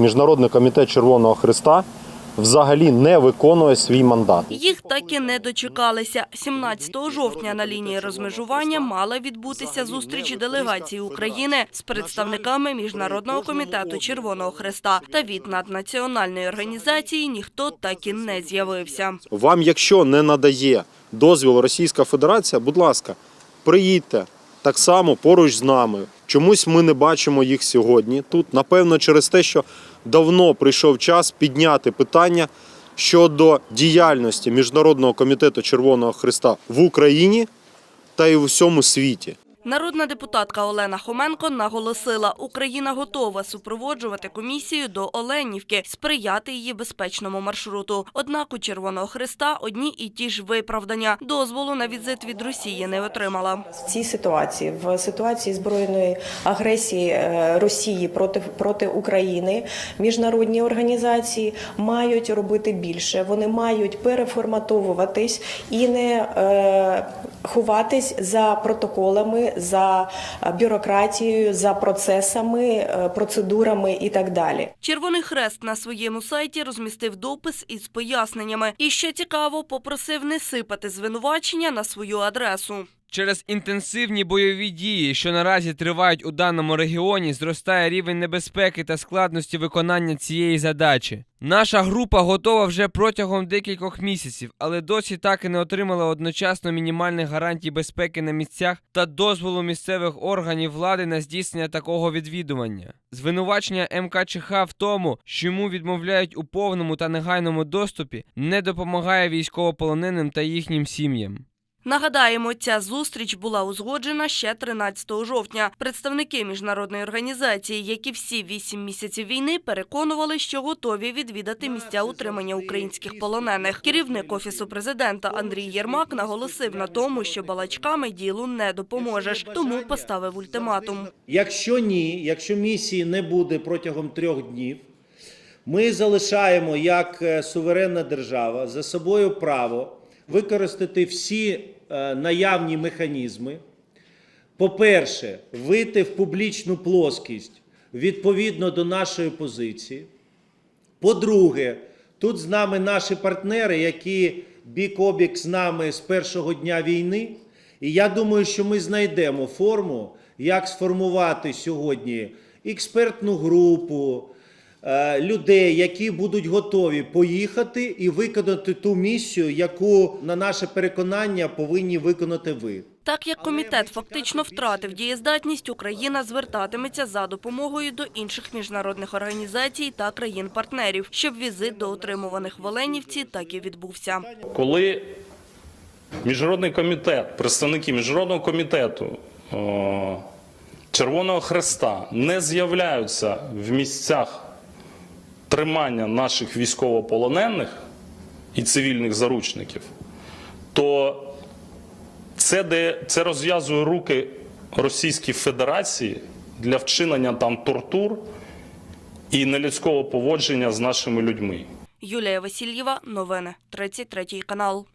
Міжнародний комітет Червоного Христа взагалі не виконує свій мандат. Їх так і не дочекалися. 17 жовтня на лінії розмежування мала відбутися зустріч делегації України з представниками Міжнародного комітету Червоного Хреста. Та від наднаціональної організації ніхто так і не з'явився. Вам, якщо не надає дозвіл Російська Федерація, будь ласка, приїдьте так само поруч з нами. Чомусь ми не бачимо їх сьогодні. Тут, напевно, через те, що давно прийшов час підняти питання щодо діяльності Міжнародного комітету Червоного Христа в Україні та й у всьому світі. Народна депутатка Олена Хоменко наголосила, Україна готова супроводжувати комісію до Оленівки, сприяти її безпечному маршруту. Однак у Червоного Христа одні і ті ж виправдання. Дозволу на візит від Росії не отримала. В цій ситуації, в ситуації збройної агресії е, Росії проти проти України, міжнародні організації мають робити більше. Вони мають переформатовуватись і не е, ховатись за протоколами, за е, бюрократією, за процесами, е, процедурами і так далі. Червоний хрест на своєму сайті розмістив допис із поясненнями. І що цікаво, попросив не сипати звинувачення на свою адресу. Через інтенсивні бойові дії, що наразі тривають у даному регіоні, зростає рівень небезпеки та складності виконання цієї задачі. Наша група готова вже протягом декількох місяців, але досі так і не отримала одночасно мінімальних гарантій безпеки на місцях та дозволу місцевих органів влади на здійснення такого відвідування. Звинувачення МКЧХ в тому, що йому відмовляють у повному та негайному доступі, не допомагає військовополоненим та їхнім сім'ям. Нагадаємо, ця зустріч була узгоджена ще 13 жовтня. Представники міжнародної організації, які всі вісім місяців війни переконували, що готові відвідати місця утримання українських полонених. Керівник офісу президента Андрій Єрмак наголосив на тому, що балачками ділу не допоможеш, тому поставив ультиматум. Якщо ні, якщо місії не буде протягом трьох днів, ми залишаємо як е, суверенна держава за собою право використати всі е, наявні механізми. По-перше, вийти в публічну плоскість відповідно до нашої позиції. По-друге, тут з нами наші партнери, які бік обік з нами з першого дня війни. І я думаю, що ми знайдемо форму, як сформувати сьогодні експертну групу людей, які будуть готові поїхати і виконати ту місію, яку, на наше переконання, повинні виконати ви. Так як комітет фактично втратив дієздатність, Україна звертатиметься за допомогою до інших міжнародних організацій та країн-партнерів, щоб візит до утримуваних в Оленівці так і відбувся. коли міжнародний комітет, представники міжнародного комітету Червоного Хреста не з'являються в місцях тримання наших військовополонених і цивільних заручників, то це, де, це розв'язує руки Російській Федерації для вчинення там тортур і нелюдського поводження з нашими людьми. Юлія Васильєва, новини, 33 канал.